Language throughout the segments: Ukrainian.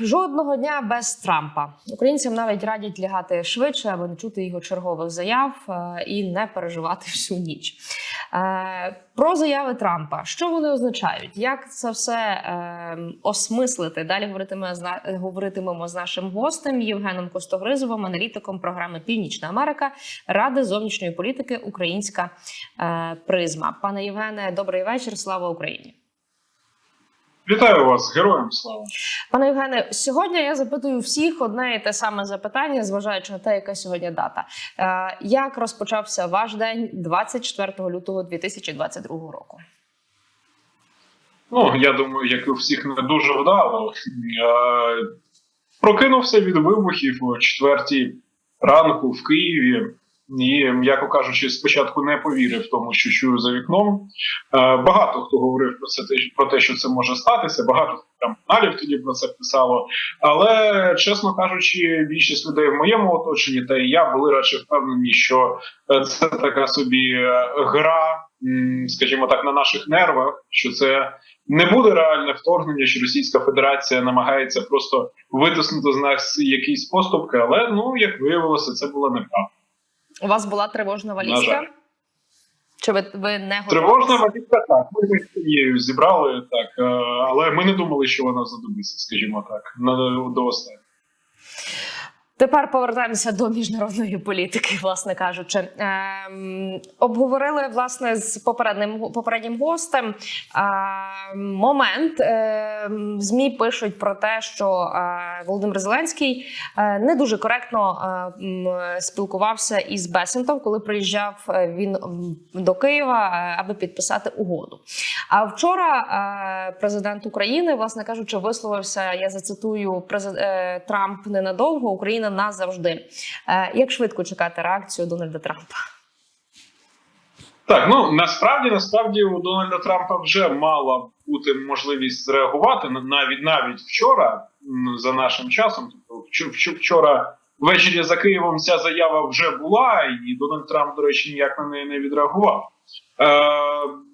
Жодного дня без Трампа. Українцям навіть радять лягати швидше, аби не чути його чергових заяв е, і не переживати всю ніч. Е, Про заяви Трампа. Що вони означають? Як це все е, осмислити? Далі говоритиме з говоритимемо з нашим гостем Євгеном Костогризовим, аналітиком програми Північна Америка Ради зовнішньої політики Українська призма. Пане Євгене, добрий вечір. Слава Україні. Вітаю вас, героям слава. Пане Євгене, сьогодні я запитую всіх одне і те саме запитання, зважаючи на те, яка сьогодні дата. Е, як розпочався ваш день 24 лютого 2022 року? Ну я думаю, як і у всіх не дуже вдало. Е, Прокинувся від вибухів о четвертій ранку в Києві. І, м'яко кажучи, спочатку не повірив тому, що чую за вікном. Е, Багато хто говорив про це про те, що це може статися. Багато там каналів тоді про це писало. Але чесно кажучи, більшість людей в моєму оточенні та і я були радше впевнені, що е, це така собі е, гра, скажімо так, на наших нервах. Що це не буде реальне вторгнення, що Російська Федерація намагається просто витиснути з нас якісь поступки. Але ну як виявилося, це була неправда. У вас була тривожна валізка? Чи ви, ви не готувалися? Тривожна валізка так. Ми з цією зібрали так, е, але ми не думали, що вона задумиться, скажімо так, на до останнього. Тепер повертаємося до міжнародної політики, власне кажучи. Ем, обговорили власне з попереднім попереднім гостем е, момент. Ем, Змі пишуть про те, що е, Володимир Зеленський е, не дуже коректно е, спілкувався із Бесентом, коли приїжджав е, він до Києва, е, аби підписати угоду. А вчора е, президент України, власне кажучи, висловився. Я зацитую презид- е, Трамп ненадовго, Україна назавжди. Е, Як швидко чекати реакцію Дональда Трампа? Так, ну насправді насправді у Дональда Трампа вже мала бути можливість зреагувати на- навіть навіть вчора за нашим часом. Тобто вч- вч- вчора ввечері за Києвом ця заява вже була, і Дональд Трамп, до речі, ніяк на неї не відреагував. Е,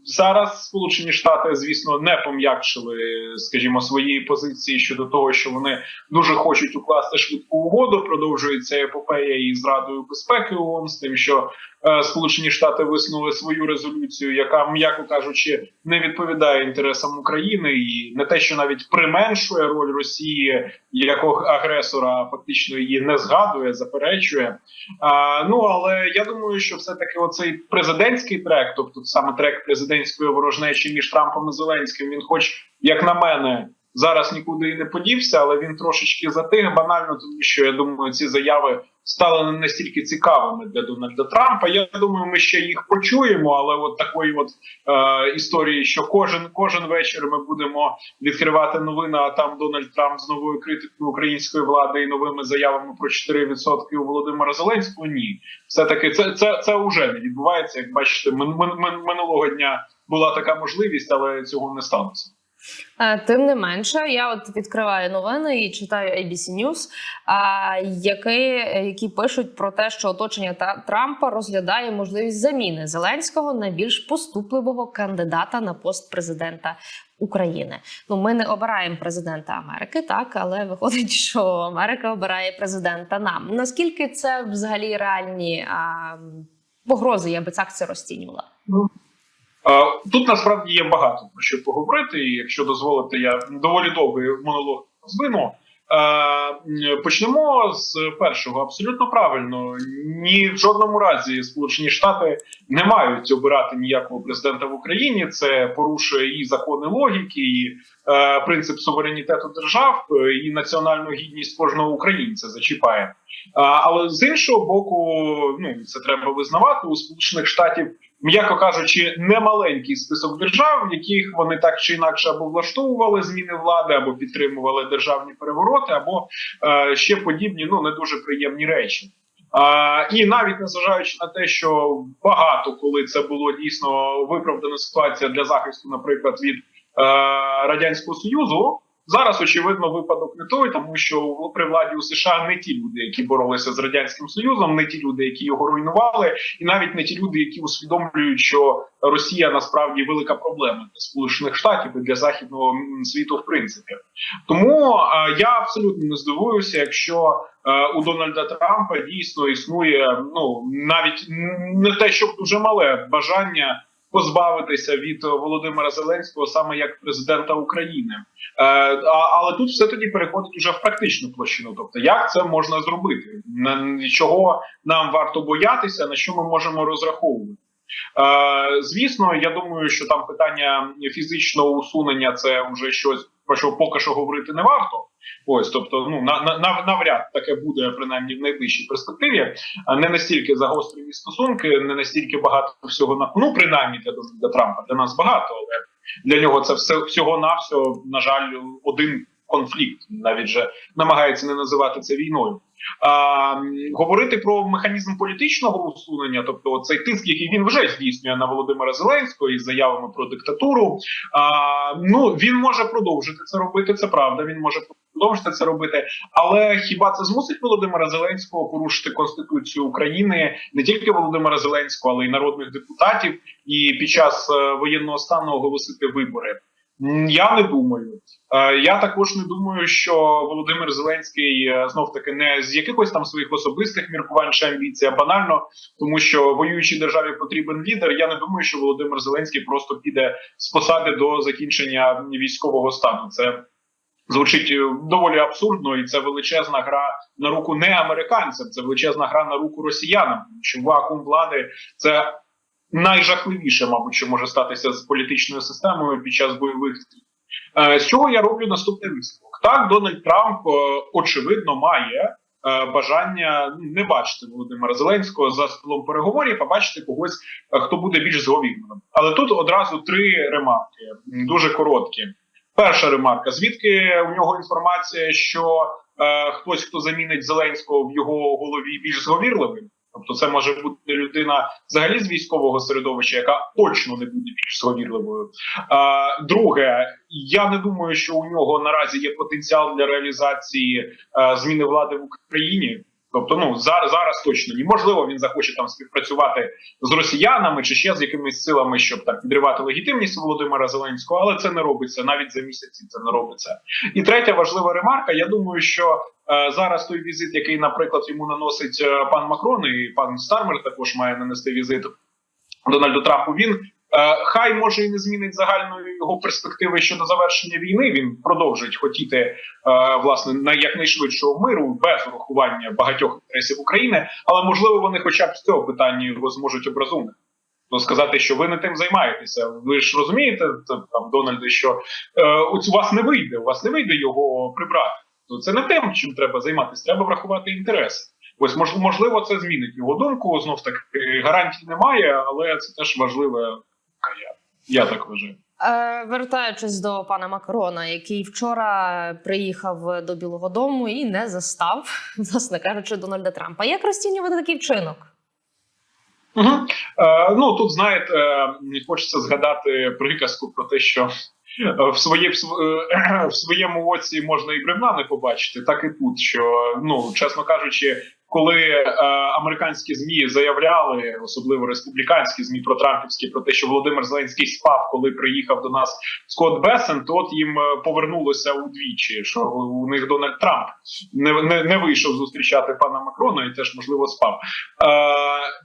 зараз Сполучені Штати, звісно, не пом'якшили, скажімо, свої позиції щодо того, що вони дуже хочуть укласти швидку угоду. Продовжується епопея із Радою безпеки ООН з тим, що е, Сполучені Штати висунули свою резолюцію, яка, м'яко кажучи, не відповідає інтересам України, і не те, що навіть применшує роль Росії як агресора, фактично її не згадує, заперечує. А, ну але я думаю, що все таки оцей президентський трек, тобто саме трек президентської ворожнечі між Трампом і Зеленським, він, хоч як на мене. Зараз нікуди і не подівся, але він трошечки затих банально, тому що я думаю, ці заяви стали не настільки цікавими для Дональда Трампа. Я думаю, ми ще їх почуємо, але от такої от е, історії, що кожен кожен вечір ми будемо відкривати новини, а там Дональд Трамп з новою критикою української влади і новими заявами про 4% у Володимира Зеленського. Ні, все таки це це це вже не відбувається. Як бачите, мин, мин, мин, минулого дня була така можливість, але цього не сталося. Е, Тим не менше, я от відкриваю новини і читаю ABC News, які, які пишуть про те, що оточення Трампа розглядає можливість заміни Зеленського на більш поступливого кандидата на пост президента України. Ну, ми не обираємо президента Америки, так але виходить, що Америка обирає президента нам. Наскільки це взагалі реальні а, погрози? Я би так це розцінювала. Тут насправді є багато про що поговорити, і якщо дозволите, я доволі довгий монолог звину. Е, Почнемо з першого. Абсолютно правильно. Ні в жодному разі Сполучені Штати не мають обирати ніякого президента в Україні. Це порушує і закони логіки, і е, принцип суверенітету держав, і національну гідність кожного українця зачіпає. Але з іншого боку, ну це треба визнавати у Сполучених Штатів м'яко кажучи, немаленький список держав, в яких вони так чи інакше або влаштовували зміни влади, або підтримували державні перевороти, або е, ще подібні, ну не дуже приємні речі. А, і навіть незважаючи на те, що багато коли це було дійсно виправдана ситуація для захисту, наприклад, від е, радянського союзу. Зараз очевидно випадок не той, тому що при владі у США не ті люди, які боролися з радянським союзом, не ті люди, які його руйнували, і навіть не ті люди, які усвідомлюють, що Росія насправді велика проблема для Сполучених Штатів і для західного світу, в принципі. Тому е, я абсолютно не здивуюся, якщо е, у Дональда Трампа дійсно існує ну навіть не те, щоб дуже мале бажання позбавитися від Володимира Зеленського саме як президента України. Е, але тут все тоді переходить уже в практичну площину. Тобто, як це можна зробити? На чого нам варто боятися, на що ми можемо розраховувати? Е, звісно, я думаю, що там питання фізичного усунення це вже щось про що поки що говорити не варто. Ось, тобто, ну на, на, навряд таке буде принаймні в найближчій перспективі. А не настільки загострені стосунки, не настільки багато всього на ну принаймні для для Трампа. Для нас багато, але для нього це все всього на всього на жаль, один конфлікт. Навіть же намагається не називати це війною. Говорити про механізм політичного усунення, тобто цей тиск, який він вже здійснює на Володимира Зеленського із заявами про диктатуру. Ну він може продовжити це робити. Це правда. Він може продовжити це робити. Але хіба це змусить Володимира Зеленського порушити конституцію України не тільки Володимира Зеленського, але й народних депутатів, і під час е, воєнного стану оголосити вибори? Я не думаю. Е, Я також не думаю, що Володимир Зеленський знов таки не з якихось там своїх особистих міркувань чи амбіцій, а банально, тому що воюючій державі потрібен лідер. Я не думаю, що Володимир Зеленський просто піде з посади до закінчення військового стану. Це звучить е, доволі абсурдно, і це величезна гра на руку не американцям, це величезна гра на руку росіянам. Що вакуум влади це найжахливіше, мабуть, що може статися з політичною системою під час бойових дій. Е, З чого я роблю наступний висновок? Так, Дональд Трамп е, очевидно має е, бажання не бачити Володимира Зеленського за столом переговорів, а бачити когось, хто буде більш зговірним. Але тут одразу три ремарки, дуже короткі. Перша ремарка: звідки у нього інформація, що е, хтось, хто замінить Зеленського в його голові, більш зговірливим? Тобто, це може бути людина взагалі з військового середовища, яка точно не буде більш зговірливою. Друге, я не думаю, що у нього наразі є потенціал для реалізації е, зміни влади в Україні. Тобто, ну зараз зараз точно ні. Можливо, він захоче там співпрацювати з росіянами чи ще з якимись силами, щоб так підривати легітимність Володимира Зеленського, але це не робиться навіть за місяці. Це не робиться. І третя важлива ремарка. Я думаю, що е, зараз той візит, який, наприклад, йому наносить е, пан Макрон, і пан Стармер також має нанести візит Дональду Трампу. Він хай може і не змінить загальної його перспективи щодо завершення війни. Він продовжить хотіти е, власне на якнайшвидшого миру без урахування багатьох інтересів України, але можливо вони, хоча б з цього питання його зможуть образумити. Ну, сказати, що ви не тим займаєтеся. Ви ж розумієте, там Дональде, що е, у вас не вийде, у вас не вийде його прибрати. То це не тим, чим треба займатися. Треба врахувати інтереси. Ось мож- можливо, це змінить його думку. Знов таки гарантій немає, але це теж важливе. Я, так вважаю. Е, Вертаючись до пана Макрона, який вчора приїхав до Білого Дому і не застав, власне кажучи, Дональда Трампа. Як розцінювати такий вчинок? Угу. Е, ну тут знаєте, е, хочеться згадати приказку про те, що е, в своє в, е, в своєму оці можна і бревна не побачити, так і тут. Що ну чесно кажучи, коли е, американські змі заявляли, особливо республіканські змі про Трампівські, про те, що Володимир Зеленський спав, коли приїхав до нас Скотт Бесен, то от їм е, повернулося удвічі, що у них Дональд Трамп не, не, не вийшов зустрічати пана Макрона і теж можливо спав. Е,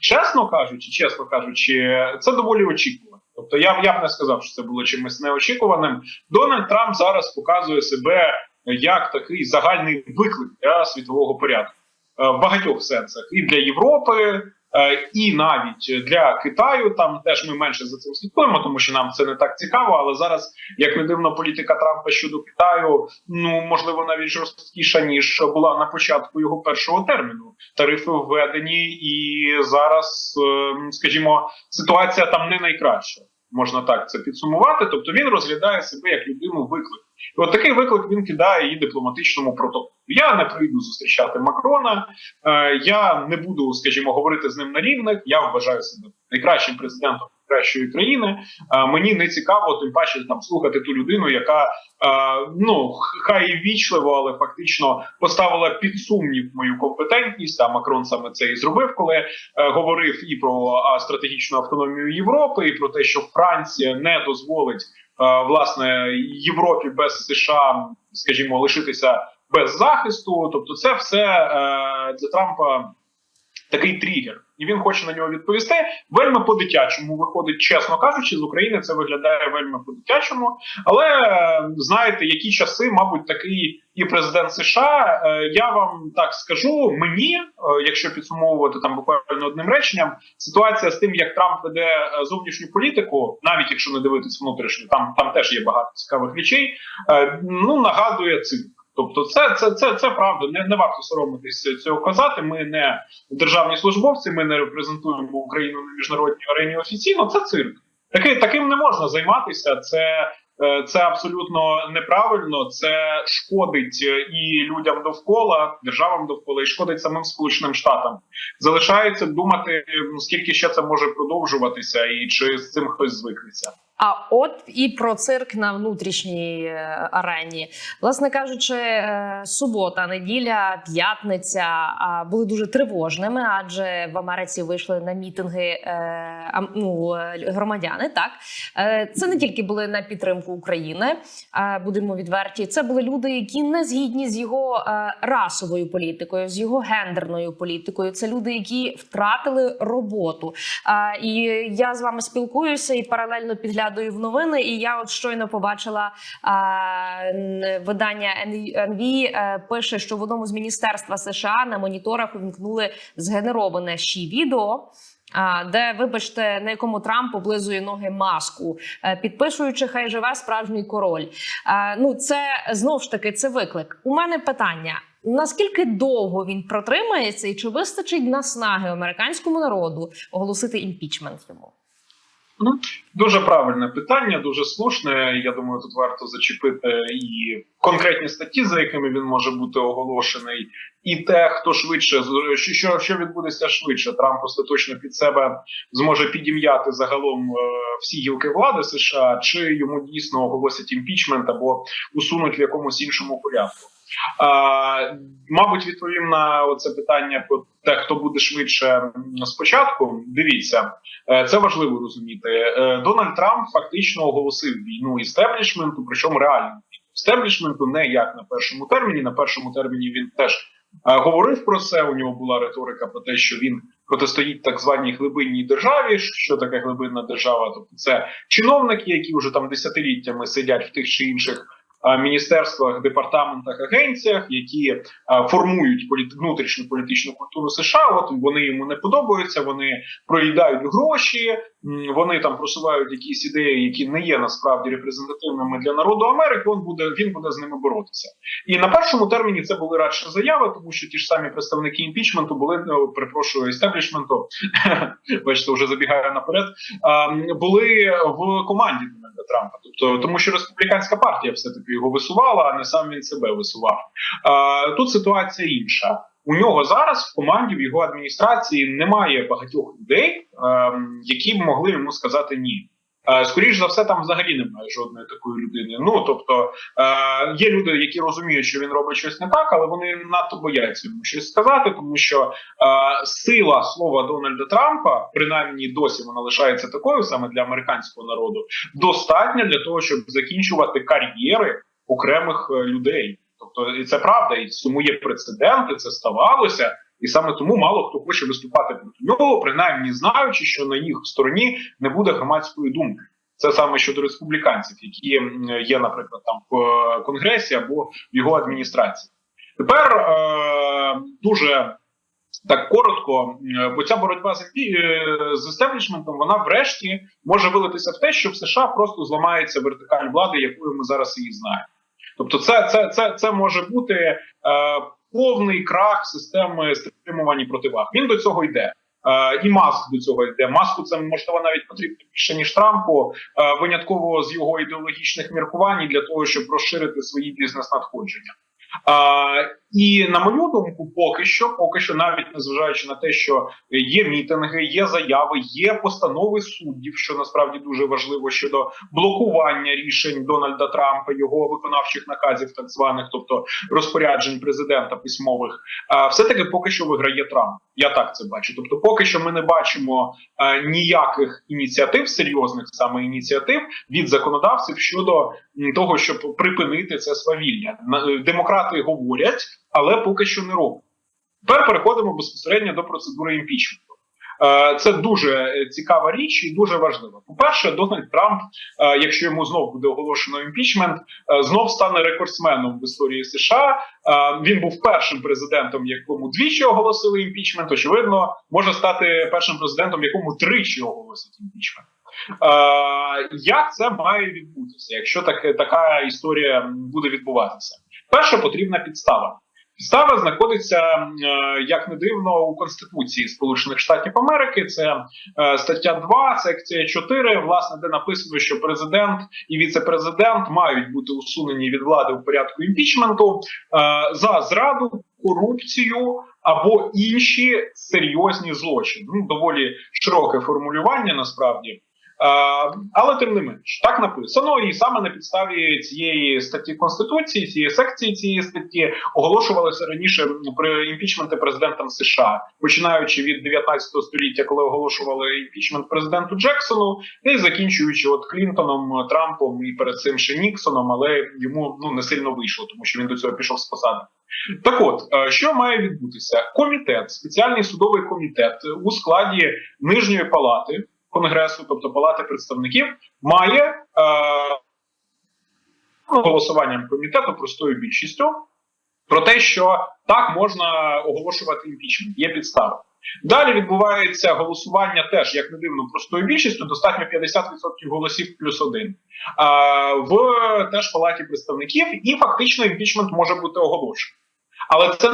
чесно кажучи, чесно кажучи, це доволі очікувано. Тобто я б я б не сказав, що це було чимось неочікуваним. Дональд Трамп зараз показує себе як такий загальний виклик для світового порядку в багатьох сенсах і для Європи. е, І навіть для Китаю там теж ми менше за цим слідкуємо, тому що нам це не так цікаво. Але зараз, як не дивно, політика Трампа щодо Китаю, ну можливо, навіть жорсткіша ніж була на початку його першого терміну. Тарифи введені, і зараз, е, скажімо, ситуація там не найкраща. Можна так це підсумувати. Тобто він розглядає себе як людину виклик. І от такий виклик він кидає її дипломатичному протоколу. Я не прийду зустрічати Макрона. Е, я не буду, скажімо, говорити з ним на рівних. Я вважаю себе найкращим президентом кращої країни. А, мені не цікаво, тим паче там слухати ту людину, яка а, ну хай і вічливо, але фактично поставила під сумнів мою компетентність. А Макрон саме це і зробив, коли е, говорив і про стратегічну автономію Європи, і про те, що Франція не дозволить е, власне Європі без США, скажімо, лишитися без захисту. Тобто, це все е, для Трампа такий тригер, і він хоче на нього відповісти. Вельми по-дитячому виходить, чесно кажучи, з України це виглядає вельми по-дитячому. Але знаєте, які часи, мабуть, такий і президент США. Е, Я вам так скажу, мені, е, якщо підсумовувати там буквально одним реченням, ситуація з тим, як Трамп веде е, зовнішню політику, навіть якщо не дивитись внутрішню, там там теж є багато цікавих речей. Ну нагадує цирк. Тобто, це це, це, це правда. Не, не варто соромитись цього казати. Ми не державні службовці, ми не репрезентуємо Україну на міжнародній арені офіційно. Це цирк. Таки, таким не можна займатися. Це, е, це абсолютно неправильно. Це шкодить е, і людям довкола, державам довкола, і шкодить самим Сполученим Штатам. Залишається думати, скільки ще це може продовжуватися, і чи з цим хтось звикнеться. А от і про цирк на внутрішній е, арені, власне кажучи, е, субота, неділя, п'ятниця були дуже тривожними, адже в Америці вийшли на мітинги е, ну, громадяни. Так це не тільки були на підтримку України, будемо відверті. Це були люди, які не згідні з його расовою політикою, з його гендерною політикою. Це люди, які втратили роботу. І я з вами спілкуюся і паралельно підглядаю в новини. І я от щойно побачила а, видання НВ е, пише, що в одному з міністерства США на моніторах увімкнули згенероване ще відео. Де, вибачте, на якому Трамп облизує ноги маску, е, підпишуючи, хай живе справжній король. А, ну, це знову ж таки це виклик. У мене питання: наскільки довго він протримається, і чи вистачить наснаги американському народу оголосити імпічмент йому? Дуже правильне питання, дуже слушне. Я думаю, тут варто зачепити і конкретні статті, за якими він може бути оголошений, і те, хто швидше що, що відбудеться швидше. Трамп остаточно під себе зможе підім'яти загалом е, всі гілки влади США, чи йому дійсно оголосять імпічмент або усунуть в якомусь іншому порядку. Мабуть, відповім на це питання про те, хто буде швидше спочатку. Дивіться, Е, Це важливо розуміти. Е, Дональд Трамп фактично оголосив війну істеблішменту, причому реально істеблішменту, не як на першому терміні. На першому терміні він теж е, говорив про це. У нього була риторика про те, що він протистоїть так званій глибинній державі. Що таке глибинна держава? Тобто це чиновники, які вже там десятиліттями сидять в тих чи інших. Е, Міністерствах, департаментах, агенціях, які е, формують політ... внутрішню політичну культуру США, от вони йому не подобаються. Вони проїдають гроші, вони там просувають якісь ідеї, які не є насправді репрезентативними для народу Америки. Він буде він буде з ними боротися. І на першому терміні це були радше заяви, тому що ті ж самі представники імпічменту були ну, перепрошую істеблішменту. Бачите, вже забігаю наперед. були в команді Дональда Трампа, тобто тому, що республіканська партія все таки його висувала, а не сам він себе висував. Е, тут ситуація інша. У нього зараз в команді в його адміністрації немає багатьох людей, е, які б могли йому сказати ні. Е, Скоріш за все, там взагалі немає жодної такої людини. Ну тобто е, є люди, які розуміють, що він робить щось не так, але вони надто бояться йому щось сказати, тому що е, сила слова Дональда Трампа, принаймні досі вона лишається такою саме для американського народу, достатня для того, щоб закінчувати кар'єри окремих людей. Тобто, і це правда, і тому є прецеденти, це ставалося, і саме тому мало хто хоче виступати проти нього, принаймні знаючи, що на їх стороні не буде громадської думки. Це саме щодо республіканців, які є, наприклад, там в е, конгресі або в його адміністрації. Тепер е, дуже так коротко, бо ця боротьба е, з естеблішментом, вона врешті може вилитися в те, що в США просто зламається вертикаль влади, якою ми зараз її знаємо. Тобто, це, це, це, це може бути е, повний крах системи стримування противаг. Він до цього йде. Е, і маск до цього йде. Маску це можливо навіть потрібно більше ніж Трампу, е, винятково з його ідеологічних міркувань для того, щоб розширити свої бізнес надходження. І на мою думку, поки що, поки що, навіть незважаючи на те, що є мітинги, є заяви, є постанови суддів, що насправді дуже важливо щодо блокування рішень Дональда Трампа, його виконавчих наказів, так званих, тобто розпоряджень президента письмових, все таки поки що виграє Трамп. Я так це бачу. Тобто, поки що ми не бачимо ніяких ініціатив, серйозних саме ініціатив від законодавців щодо того, щоб припинити це свавілля. Е, Демократи говорять, але поки що не роблять. Тепер переходимо безпосередньо до процедури імпічменту. Е, Це дуже е, цікава річ і дуже важлива. По-перше, Дональд Трамп, е, якщо йому знов буде оголошено імпічмент, знов стане рекордсменом в історії США. Він був першим президентом, якому двічі оголосили імпічмент. Очевидно, може стати першим президентом, якому тричі оголосять імпічмент. Як це має відбутися, якщо таке така історія буде відбуватися? Перше, потрібна підстава. Підстава знаходиться, е, як не дивно, у Конституції Сполучених Штатів Америки. Це е, стаття 2, секція 4, власне, де написано, що президент і віце-президент мають бути усунені від влади у порядку імпічменту е, за зраду, корупцію або інші серйозні злочини. Ну, доволі широке формулювання насправді. Е, але тим не менш, так написано, і саме на підставі цієї статті конституції, цієї секції цієї статті оголошувалися раніше при імпічменти президентам США, починаючи від 19 століття, коли оголошували імпічмент президенту Джексону, і закінчуючи от Клінтоном, Трампом і перед цим ще Ніксоном, але йому ну не сильно вийшло, тому що він до цього пішов з посади. Так от, е, що має відбутися? Комітет, спеціальний судовий комітет у складі нижньої палати. Конгресу, тобто Палати представників, має е, голосуванням комітету простою більшістю про те, що так можна оголошувати імпічмент. Є підстави. Далі відбувається голосування теж, як не дивно, простою більшістю, достатньо 50% голосів плюс один. А, в теж палаті представників, і фактично імпічмент може бути оголошений. Але це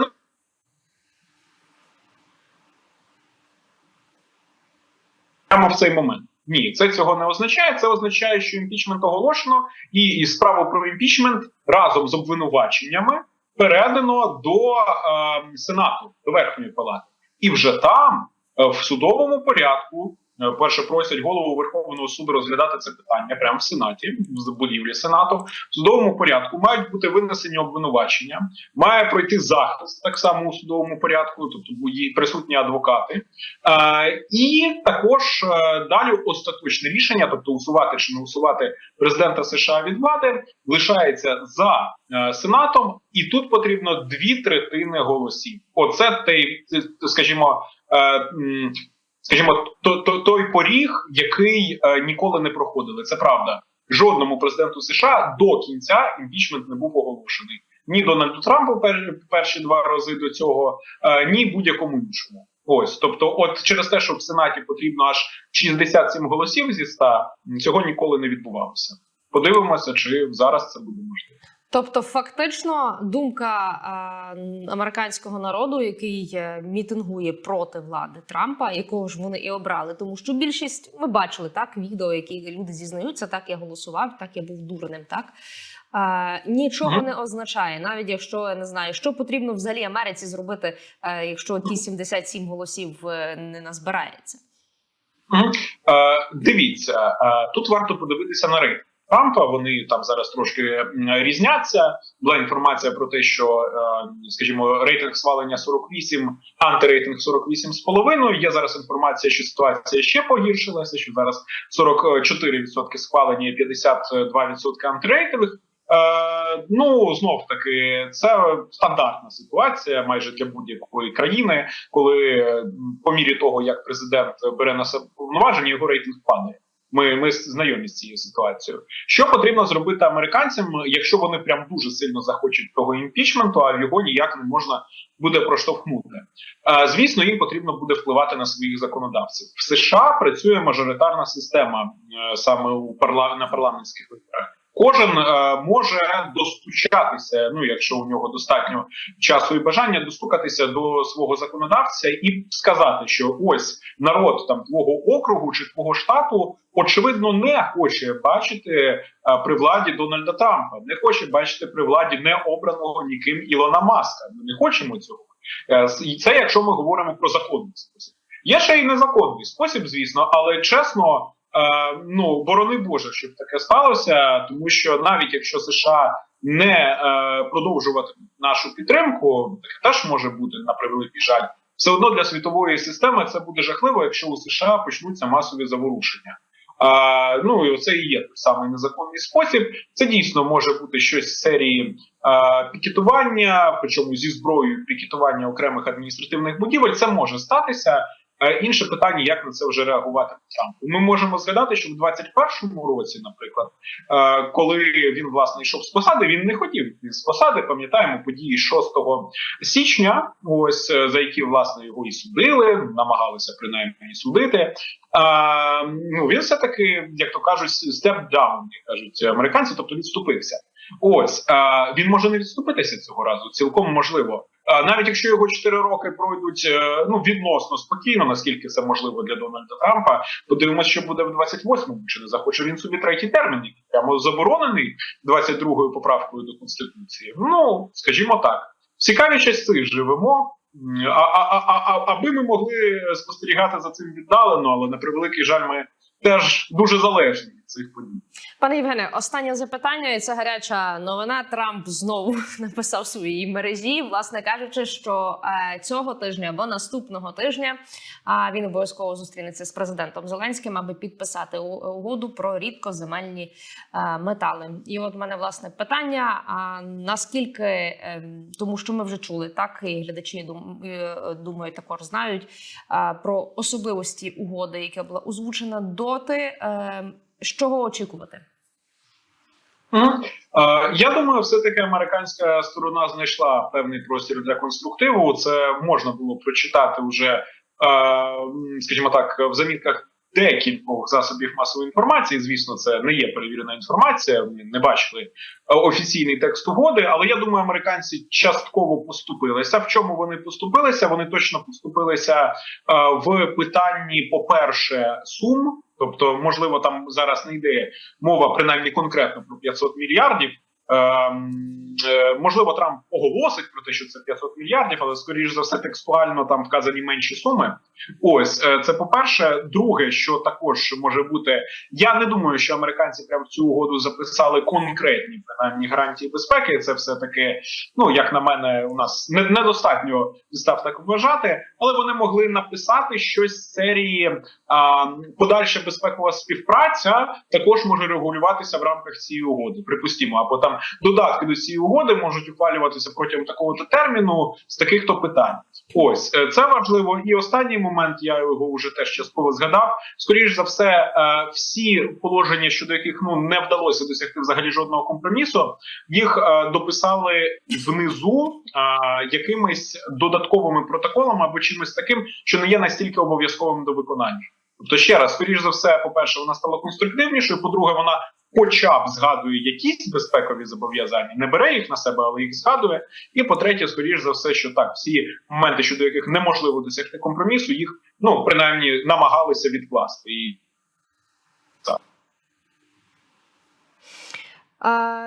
прямо в цей момент. Ні, це цього не означає. Це означає, що імпічмент оголошено, і, і справу про імпічмент разом з обвинуваченнями передано до е, Сенату, до Верхньої палати. І вже там, е, в судовому порядку, перше просять голову Верховного суду розглядати це питання прямо в Сенаті, в будівлі Сенату. В судовому порядку мають бути винесені обвинувачення, має пройти захист так само у судовому порядку, тобто присутні адвокати. Е, і також е, далі остаточне рішення, тобто усувати чи не усувати президента США від влади, лишається за е, сенатом, і тут потрібно дві третини голосів. Оце той, скажімо, е, скажімо, то, то, той поріг, який е, ніколи не проходили. Це правда. Жодному президенту США до кінця імпічмент не був оголошений. Ні Дональду Трампу пер, перші два рази до цього, е, ні будь-якому іншому. Ось, тобто, от через те, що в Сенаті потрібно аж 67 голосів зі 100, цього ніколи не відбувалося. Подивимося, чи зараз це буде можливо. Тобто, фактично, думка е, американського народу, який е, мітингує проти влади Трампа, якого ж вони і обрали, тому що більшість ми бачили так відео, які люди зізнаються, так я голосував, так я був дурним. Так. Е, нічого не означає, навіть якщо я не знаю, що потрібно взагалі Америці зробити, якщо ті 77 голосів не назбирається. Дивіться, тут варто подивитися на рейтинг Трампа. Вони там зараз трошки різняться. Була інформація про те, що, е, скажімо, рейтинг схвалення 48, антирейтинг 48,5. Є зараз інформація, що ситуація ще погіршилася. Що зараз 44% схвалення, і 52% антирейтинг. Е, ну знов таки, це стандартна ситуація майже для будь-якої країни, коли по мірі того, як президент бере на себе повноваження, його рейтинг падає. Ми, ми знайомі з цією ситуацією. Що потрібно зробити американцям, якщо вони прям дуже сильно захочуть того імпічменту, а його ніяк не можна буде проштовхнути? Е, звісно, їм потрібно буде впливати на своїх законодавців. В США працює мажоритарна система е, саме у парла на парламентських виборах. Кожен е, може достучатися, ну якщо у нього достатньо часу і бажання, достукатися до свого законодавця і сказати, що ось народ там твого округу чи твого штату очевидно не хоче бачити е, при владі Дональда Трампа, не хоче бачити при владі необраного ніким Ілона Маска. Ми не хочемо цього. Е, І це якщо ми говоримо про законний спосіб. Є ще й незаконний спосіб, звісно, але чесно, ну борони Боже, щоб таке сталося, тому що навіть якщо США не е, продовжуватимуть нашу підтримку, таке теж може бути на превеликий жаль. Все одно для світової системи це буде жахливо, якщо у США почнуться масові заворушення. А, ну і оце і є той самий незаконний спосіб. Це дійсно може бути щось з серії а, пікетування, причому зі зброєю пікетування окремих адміністративних будівель. Це може статися. Е, Інше питання, як на це вже реагувати Трамп. Ми можемо згадати, що в 21-му році, наприклад, е, коли він власне йшов з посади, він не хотів з посади. Пам'ятаємо події 6 січня, ось е, за які власне його і судили, намагалися принаймні судити. А, ну він все таки, як то кажуть, down, як кажуть американці, тобто відступився. Ось а, він може не відступитися цього разу, цілком можливо. А, навіть якщо його 4 роки пройдуть е, ну відносно спокійно, наскільки це можливо для Дональда Трампа, подивимося, що буде в 28-му, чи не захоче він собі третій термін, який прямо заборонений 22-ю поправкою до конституції. Ну скажімо так, в цікаві часи живемо. А, а, а, а- аби ми могли спостерігати за цим віддалено, але на превеликий жаль, ми теж дуже залежні цих подій. Пане Євгене, останнє запитання, і це гаряча новина. Трамп знову написав своїй мережі, власне кажучи, що е, цього тижня або наступного тижня він обов'язково зустрінеться з президентом Зеленським, аби підписати угоду про рідкоземельні е, метали. І от мене власне питання: а наскільки ем, тому, що ми вже чули, так і глядачі дум- е, думаю, також знають е, про особливості угоди, яка була озвучена доти. З чого очікувати? Е, Я думаю, все-таки американська сторона знайшла певний простір для конструктиву. Це можна було прочитати вже, е, скажімо так, в замітках декількох засобів масової інформації. Звісно, це не є перевірена інформація. Ми не бачили е, офіційний текст угоди, але я думаю, американці частково поступилися. В чому вони поступилися? Вони точно поступилися в питанні, по-перше, сум. Тобто, можливо, там зараз не йде мова принаймні конкретно про 500 мільярдів. Ем, е, можливо, Трамп оголосить про те, що це 500 мільярдів, але скоріш за все текстуально там вказані менші суми. Ось е, це по-перше. Друге, що також може бути, я не думаю, що американці прямо в цю угоду записали конкретні принаймні гарантії безпеки. Це все таки, ну як на мене, у нас недостатньо підстав так вважати, але вони могли написати щось з серії а, подальша безпекова співпраця також може регулюватися в рамках цієї угоди. Припустімо, або там додатки до цієї угоди можуть ухвалюватися протягом такого то терміну з таких то питань. Ось е, це важливо. І останній момент я його вже теж частково згадав. Скоріш за все, е, всі положення, щодо яких ну не вдалося досягти взагалі жодного компромісу, їх е, дописали внизу якимись додатковими протоколами або чимось таким, що не є настільки обов'язковим до виконання. Тобто, ще раз, скоріш за все, по-перше, вона стала конструктивнішою. По-друге, вона хоча б згадує якісь безпекові зобов'язання, не бере їх на себе, але їх згадує. І по-третє, скоріш за все, що так, всі моменти, щодо яких неможливо досягти компромісу, їх ну принаймні намагалися відкласти. І Е,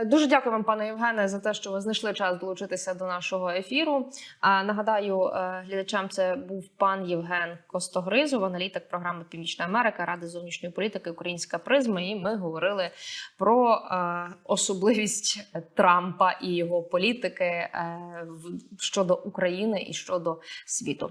Дуже дякую вам, пане Євгене, за те, що ви знайшли час долучитися до нашого ефіру. Нагадаю, е, глядачам це був пан Євген Костогризов, аналітик програми Північна Америка, Ради зовнішньої політики Українська призма. І ми говорили про е, особливість Трампа і його політики е, щодо України і щодо світу.